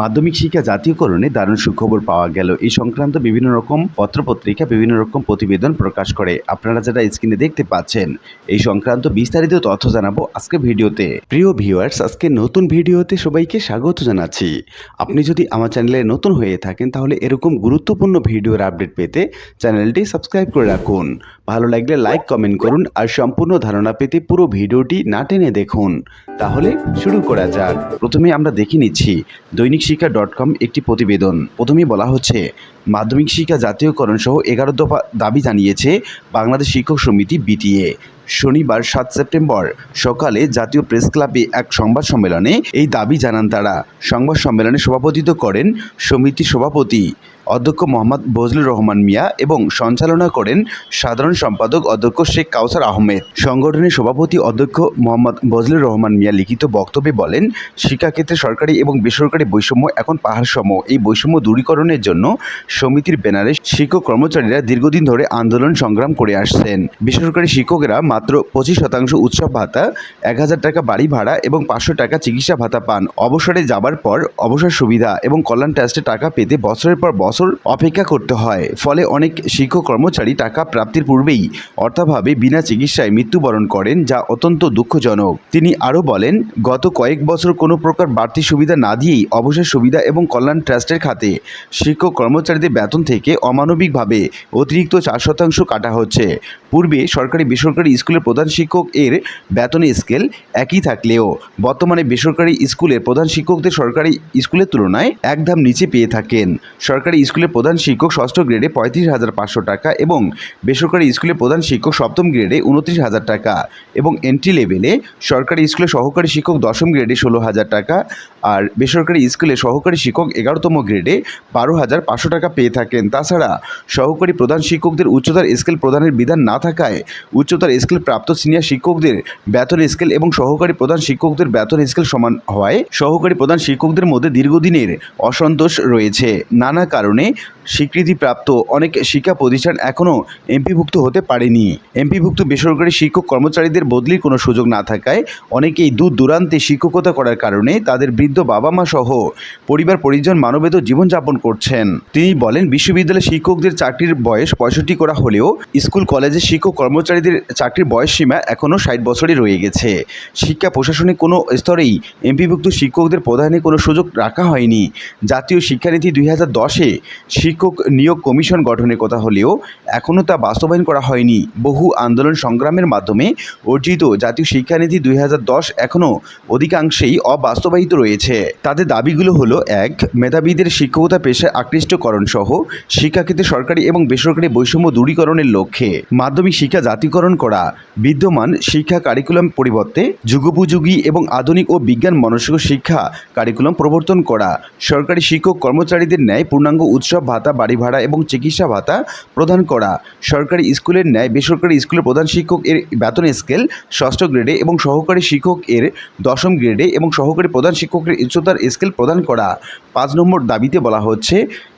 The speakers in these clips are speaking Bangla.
মাধ্যমিক শিক্ষা জাতীয়করণে দারুণ সুখবর পাওয়া গেল। এই সংক্রান্ত বিভিন্ন রকম পত্রপত্রিকা, বিভিন্ন রকম প্রতিবেদন প্রকাশ করে। আপনারা যারা স্ক্রিনে দেখতে পাচ্ছেন, এই সংক্রান্ত বিস্তারিত তথ্য জানাব আজকে ভিডিওতে। প্রিয় ভিউয়ার্স, আজকে নতুন ভিডিওতে সবাইকে স্বাগত জানাচ্ছি। আপনি যদি আমার চ্যানেলে নতুন হয়ে থাকেন, তাহলে এরকম গুরুত্বপূর্ণ ভিডিওর আপডেট পেতে চ্যানেলটি সাবস্ক্রাইব করে রাখুন। ভালো লাগলে লাইক, কমেন্ট করুন আর সম্পূর্ণ ধারণা পেতে পুরো ভিডিওটি না টেনে দেখুন। তাহলে শুরু করা যাক। প্রথমে আমরা দেখে নিচ্ছি, দৈনিক শিক্ষা ডট কম একটি প্রতিবেদন। প্রথমেই বলা হচ্ছে মাধ্যমিক শিক্ষা জাতীয়করণ সহ এগারো দফা দাবি জানিয়েছে বাংলাদেশ শিক্ষক সমিতি বিটিএ। শনিবার সাত সেপ্টেম্বর সকালে জাতীয় প্রেস ক্লাবে এক সংবাদ সম্মেলনে এই দাবি জানান তারা। সংবাদ সম্মেলনে সভাপতিত্ব করেন সমিতির সভাপতি অধ্যক্ষ মোহাম্মদ বজলুর রহমান মিয়া এবং সঞ্চালনা করেন সাধারণ সম্পাদক অধ্যক্ষ শেখ কাউসার আহমেদ। সংগঠনের সভাপতি অধ্যক্ষ মোহাম্মদ বজলুর রহমান মিয়া লিখিত বক্তব্যে বলেন, শিক্ষাক্ষেত্রে সরকারি এবং বেসরকারি বৈষম্য এখন পাহাড় সম এই বৈষম্য দূরীকরণের জন্য সমিতির ব্যানারে শিক্ষক কর্মচারীরা দীর্ঘদিন ধরে আন্দোলন সংগ্রাম করে আসছেন। বেসরকারি শিক্ষকেরা মাত্র পঁচিশ শতাংশ উৎসব ভাতা, এক হাজার টাকা বাড়ি ভাড়া এবং পাঁচশো টাকা চিকিৎসা ভাতা পান। অবসরে যাবার পর অবসর সুবিধা এবং কল্যাণ ট্রাস্টে টাকা পেতে বছরের পর বছর অপেক্ষা করতে হয়। ফলে অনেক শিক্ষক কর্মচারী টাকা প্রাপ্তির পূর্বেই অর্থাভাবে বিনা চিকিৎসায় মৃত্যুবরণ করেন, যা অত্যন্ত দুঃখজনক। তিনি আরও বলেন, গত কয়েক বছর কোনো প্রকার বাড়তি সুবিধা না দিয়েই অবসর সুবিধা এবং কল্যাণ ট্রাস্টের খাতে শিক্ষক কর্মচারীদের বেতন থেকে অমানবিকভাবে অতিরিক্ত চার শতাংশ কাটা হচ্ছে। পূর্বে সরকারি বেসরকারি স্কুলের প্রধান শিক্ষক এর বেতনের স্কেল একই থাকলেও, বর্তমানে বেসরকারি স্কুলের প্রধান শিক্ষকদের সরকারি স্কুলের তুলনায় এক ধাপ নিচে পেয়ে থাকেন। সরকারি স্কুলের প্রধান শিক্ষক ষষ্ঠ গ্রেডে পঁয়ত্রিশ হাজার পাঁচশো টাকা এবং বেসরকারি স্কুলের প্রধান শিক্ষক সপ্তম গ্রেডে উনত্রিশ হাজার টাকা এবং এন্ট্রি লেভেলে সরকারি স্কুলে সহকারী শিক্ষক দশম গ্রেডে ষোলো হাজার টাকা আর বেসরকারি স্কুলে সহকারী শিক্ষক এগারোতম গ্রেডে বারো হাজার পাঁচশো টাকা পেয়ে থাকেন। তাছাড়া সহকারী প্রধান শিক্ষকদের উচ্চতার স্কেল প্রদানের বিধান না থাকায় উচ্চতার স্কেল প্রাপ্ত সিনিয়র শিক্ষকদের বেতন স্কেল এবং সহকারী প্রধান শিক্ষকদের বেতন স্কেল সমান হওয়ায় সহকারী প্রধান শিক্ষকদের মধ্যে দীর্ঘদিনের অসন্তোষ রয়েছে। নানা কারণে স্বীকৃতিপ্রাপ্ত অনেক শিক্ষা প্রতিষ্ঠান এখনও এমপিভুক্ত হতে পারেনি। এমপিভুক্ত বেসরকারি শিক্ষক কর্মচারীদের বদলির কোনো সুযোগ না থাকায় অনেকেই দূর দূরান্তে শিক্ষকতা করার কারণে তাদের বৃদ্ধ বাবা মা সহ পরিবার, পরিজন মানবেত জীবনযাপন করছেন। তিনি বলেন, বিশ্ববিদ্যালয়ের শিক্ষকদের চাকরির বয়স পঁয়ষট্টি করা হলেও স্কুল কলেজের শিক্ষক কর্মচারীদের চাকরির বয়স সীমা এখনও ষাট বছরই রয়ে গেছে। শিক্ষা প্রশাসনে কোনো স্তরেই এমপিভুক্ত শিক্ষকদের প্রধানে কোনো সুযোগ রাখা হয়নি। জাতীয় শিক্ষানীতি দুই হাজার দশে শিক্ষক নিয়োগ কমিশন গঠনের কথা হলেও এখনও তা বাস্তবায়ন করা হয়নি। বহু আন্দোলন সংগ্রামের মাধ্যমে অর্জিত জাতীয় শিক্ষানীতি দুই হাজার দশ এখনও অধিকাংশেই অবাস্তবায়িত রয়েছে। তাদের দাবিগুলো হলো, এক, মেধাবীদের শিক্ষকতা পেশায় আকৃষ্টকরণ সহ শিক্ষাক্ষেত্রে সরকারি এবং বেসরকারি বৈষম্য দূরীকরণের লক্ষ্যে মাধ্যমিক শিক্ষা জাতীয়করণ করা, বিদ্যমান শিক্ষা কারিকুলাম পরিবর্তে যুগোপযোগী এবং আধুনিক ও বিজ্ঞান মনস্ক শিক্ষা কারিকুলাম প্রবর্তন করা, সরকারি শিক্ষক কর্মচারীদের ন্যায় পূর্ণাঙ্গ উৎসব ভাতা, বাড়ি ভাড়া এবং চিকিৎসা ভাতা প্রদান করা। সরকারি স্কুলের ন্যায় বেসরকারি স্কুলের প্রধান শিক্ষক এর বেতন স্কেল ষষ্ঠ গ্রেডে এবং সহকারী শিক্ষক এর দশম গ্রেডে এবং সহকারী প্রধান শিক্ষকের উচ্চতার স্কেল প্রদান করা। পাঁচ নম্বর দাবিতে বলা হচ্ছে,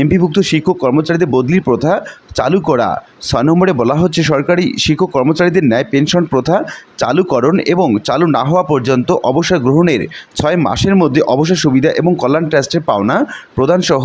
এমপিভুক্ত শিক্ষক কর্মচারীদের বদলির প্রথা চালু করা। ছয় নম্বরে বলা হচ্ছে, সরকারি শিক্ষক কর্মচারীদের ন্যায় পেনশন প্রথা চালুকরণ এবং চালু না হওয়া পর্যন্ত অবসর গ্রহণের ছয় মাসের মধ্যে অবসর সুবিধা এবং কল্যাণ ট্রাস্টের পাওনা প্রদানসহ।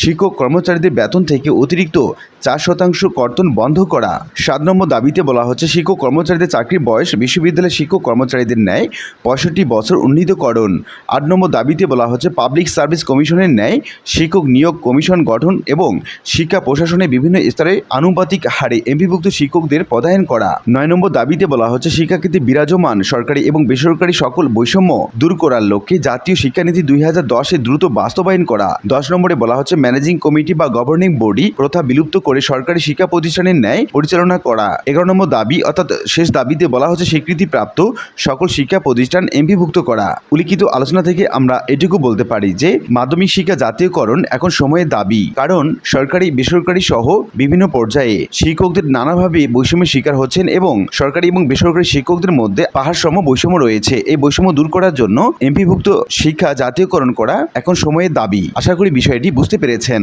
শিক্ষক কর্মচারীদের বেতন থেকে অতিরিক্ত চার শতাংশ কর্তন বন্ধ করা। সাত নম্বর দাবিতে বলা হচ্ছে, শিক্ষক কর্মচারীদের চাকরির বয়স বিশ্ববিদ্যালয়ের শিক্ষক কর্মচারীদের ন্যায় পঁয়ষট্টি বছর উন্নীতকরণ। আট নম্বর দাবিতে বলা হচ্ছে, পাবলিক সার্ভিস কমিশনের ন্যায় শিক্ষক নিয়োগ কমিশন গঠন এবং শিক্ষা প্রশাসনে বিভিন্ন স্তরে আনুপাতিক হারে এমপিভুক্ত শিক্ষকদের পদায়ন করা। নয় নম্বর দাবিতে বলা হচ্ছে, শিক্ষাক্ষেত্রে বিরাজমান সরকারি এবং বেসরকারি সকল বৈষম্য দূর করার লক্ষ্যে জাতীয় শিক্ষানীতি দুই হাজার দ্রুত বাস্তবায়ন করা। দশ নম্বরে বলা হচ্ছে, ম্যানেজিং কমিটি বা গভর্নিং বডি প্রথা বিলুপ্ত করে সরকারি শিক্ষা প্রতিষ্ঠানের ন্যায় পরিচালনা করা। এগারো নম্বর দাবি, অর্থাৎ শেষ দাবিতে বলা হচ্ছে স্বীকৃতিপ্রাপ্ত সকল শিক্ষা প্রতিষ্ঠান এমপিভুক্ত করা। উল্লিখিত আলোচনা থেকে আমরা এটুকু বলতে পারি যে, মাধ্যমিক শিক্ষা জাতীয়করণ এখন সময়ের দাবি। কারণ সরকারি, বেসরকারি সহ বিভিন্ন পর্যায়ে শিক্ষকদের নানাভাবে বৈষম্যের শিকার হচ্ছেন এবং সরকারি এবং বেসরকারি শিক্ষকদের মধ্যে পাহাড় সম বৈষম্য রয়েছে। এই বৈষম্য দূর করার জন্য এমপিভুক্ত শিক্ষা জাতীয়করণ করা এখন সময়ের দাবি। আশা করি বিষয়টি বুঝতে পেরেছেন।